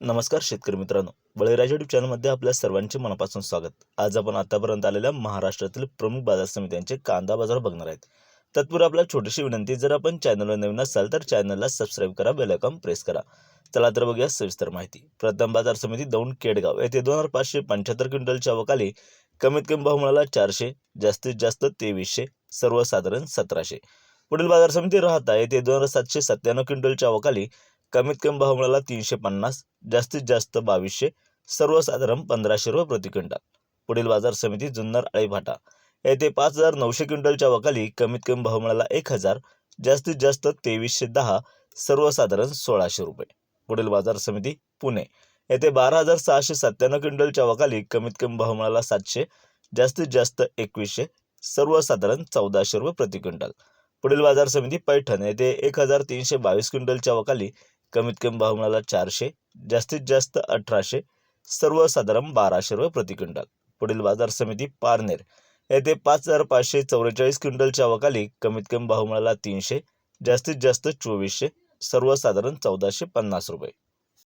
नमस्कार शेतकरी मित्रांनो. बळीराजा युट्यूब चॅनलमध्ये आपल्या सर्वांचे मनापासून स्वागत. आज आपण आतापर्यंत आलेल्या महाराष्ट्रातील प्रमुख बाजार समित्यांचे कांदा बाजार बघणार आहेत. तत्पूर्वी आपल्याला छोटीशी विनंती जर आपण चॅनलवर नवीन असाल तर चॅनलला सबस्क्राईब करा बेल प्रेस करा. चला तर बघूया सविस्तर माहिती. प्रथम बाजार समिती दौंड केडगाव येथे दोन हजार पाचशे पंच्याहत्तर क्विंटलच्या वकाली कमीत कमी भाव मिळाला चारशे जास्तीत जास्त तेवीसशे सर्वसाधारण सतराशे. पुढील बाजार समिती राहता येथे दोन हजार सातशे सत्त्याण्णव क्विंटलच्या वकाली कमीत कमी भाव मिळाला तीनशे पन्नास जास्तीत जास्त बावीसशे सर्वसाधारण पंधराशे रुपये प्रति क्विंटल. पुढील बाजार समिती जुन्नर आळीभाटा येथे पाच हजार नऊशे क्विंटलच्या वकाली कमीत कमी भाव मिळाला एक हजार जास्तीत जास्त तेवीसशे दहा सर्वसाधारण सोळाशे रुपये. पुढील बाजार समिती पुणे. येथे बारा हजार सहाशे सत्त्याण्णव क्विंटलच्या वकाली कमीत कमी भाव मिळाला सातशे जास्तीत जास्त एकवीसशे सर्वसाधारण चौदाशे रुपये प्रति क्विंटल. पुढील बाजार समिती पैठण. येथे एक हजार तीनशे बावीस क्विंटलच्या वकाली कमीत कमी भाव मिळाला चारशे जास्तीत जास्त अठराशे सर्वसाधारण बाराशे रुपये प्रति क्विंटल. पुढील बाजार समिती पारनेर. येथे पाच हजार पाचशे चौवेचाळीस क्विंटलच्या अवकाली कमीत कमी भाव मिळाला तीनशे जास्तीत जास्त चोवीसशे सर्वसाधारण चौदाशे पन्नास रुपये.